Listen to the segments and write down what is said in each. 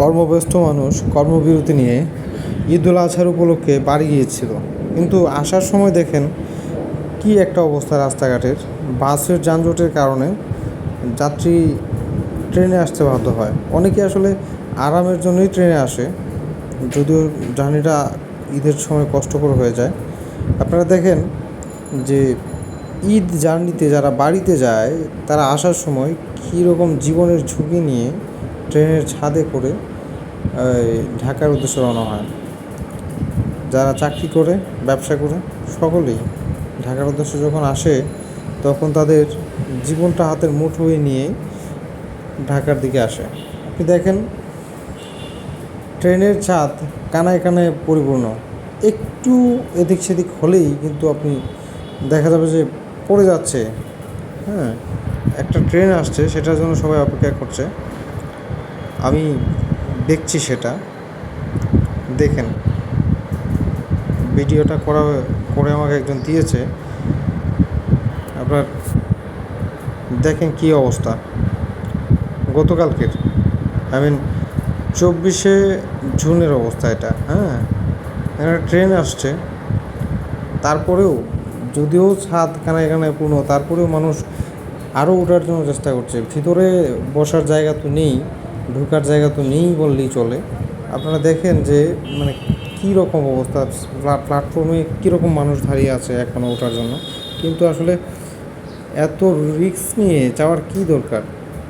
কর্মব্যস্ত মানুষ কর্মবিরতি নিয়ে ঈদুল আজহার উপলক্ষে বাড়ি গিয়েছিল। কিন্তু আসার সময় দেখেন কি একটা অবস্থা রাস্তাঘাটের। বাসের যানজটের কারণে যাত্রী ট্রেনে আসতে বাধ্য হয়। অনেকে আসলে আরামের জন্যই ট্রেনে আসে, যদিও জার্নিটা ঈদের সময় কষ্টকর হয়ে যায়। আপনারা দেখেন যে ঈদ জার্নিতে যারা বাড়িতে যায়, তারা আসার সময় কীরকম জীবনের ঝুঁকি নিয়ে ট্রেনের ছাদে করে ঢাকার উদ্দেশ্যে রওনা হয়। যারা চাকরি করে, ব্যবসা করে, সকলেই ঢাকার উদ্দেশ্যে যখন আসে, তখন তাদের জীবনটা হাতের মুঠোয় নিয়ে ঢাকার দিকে আসে। আপনি দেখেন, ট্রেনের ছাদ কানায় কানায় পরিপূর্ণ। একটু এদিক সেদিক হলেই কিন্তু আপনি দেখা যাবে যে পড়ে যাচ্ছে। হ্যাঁ একটা ট্রেন আসছে, সেটার জন্য সবাই অপেক্ষা করছে। আমি দেখছি সেটা। দেখেন। ভিডিওটা করা করে আমাকে একজন দিয়েছে। আপনার, দেখেন কী অবস্থা। গতকালকের আই মিন চব্বিশে জুনের অবস্থা এটা হ্যাঁ? একটা ট্রেন আসছে। তারপরেও, যদিও ছাদ কানায় কানায় পূর্ণ তারপরেও মানুষ আরও ওঠার জন্য চেষ্টা করছে। ভিতরে বসার জায়গা তো নেই। ঢোকার জায়গা তো নেই বললেই চলে। আপনারা দেখেন যে মানে কী রকম অবস্থা প্ল্যাটফর্মে কীরকম মানুষ দাঁড়িয়ে আছে এখনও ওঠার জন্য। কিন্তু আসলে এত রিস্ক নিয়ে যাওয়ার কী দরকার?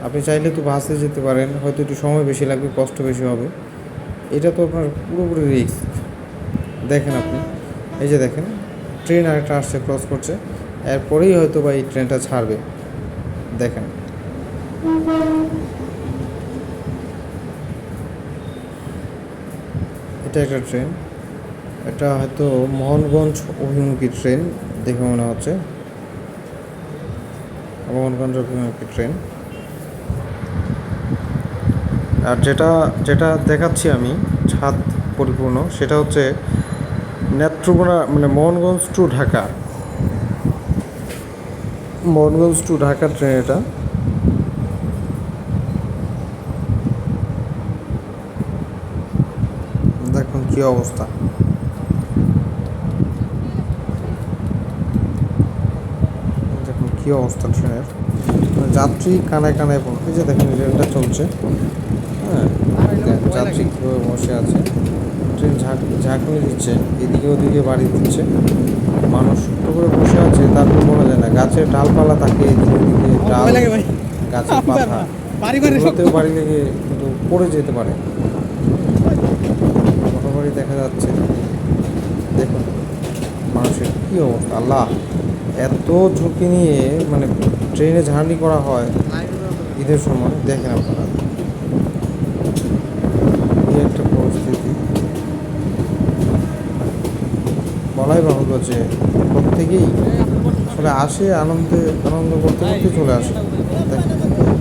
আপনি চাইলে তো বাসে যেতে পারেন, হয়তো একটু সময় বেশি লাগবে, কষ্ট বেশি হবে। এটা তো আপনার পুরোপুরি রিস্ক দেখেন আপনি, এই যে দেখেন ট্রেন আরেকটা আসছে ক্রস করছে। এরপরেই হয়তো বা এই ট্রেনটা ছাড়বে। দেখেন। এটা একটা ট্রেন। এটা হয়তো মোহনগঞ্জ অভিমুখী ট্রেন দেখে মনে হচ্ছে। মোহনগঞ্জ অভিমুখী ট্রেন। আর যেটা যেটা দেখাচ্ছি আমি, ছাদ পরিপূর্ণ, সেটা হচ্ছে নেত্রকোনা মানে Mohanganj to Dhaka. Mohanganj to Dhaka train এটা দেখুন কি অবস্থা? দেখুন কি অবস্থা ট্রেনের? মানে যাত্রী কানায় কানায় পড়ে। এই যে দেখুন ট্রেনটা চলছে। হ্যাঁ যাত্রী কীভাবে বসে আছে। ট্রেন ঝাঁক ঝাঁকুনি দিচ্ছে এদিকে ওদিকে বাড়ি দিচ্ছে। মানুষ ছোটো করে বসে আছে তারপর বলা যায় না। গাছের ডালপালা থাকে এদিকে ওদিকে ডাল গাছের পাতা। বাড়ি লেগে কিন্তু পড়ে যেতে পারে মোটামুটি দেখা যাচ্ছে দেখুন মানুষের কী অবস্থা? আল্লাহ, এত ঝুঁকি নিয়ে মানে ট্রেনে জার্নি করা হয় ঈদের সময়, দেখেন আপনারা। একটা পরিস্থিতি। বলাই বাহুল্য যে প্রত্যেকেই আসে, আনন্দে, আনন্দ করতে করতে চলে আসে। দেখেন।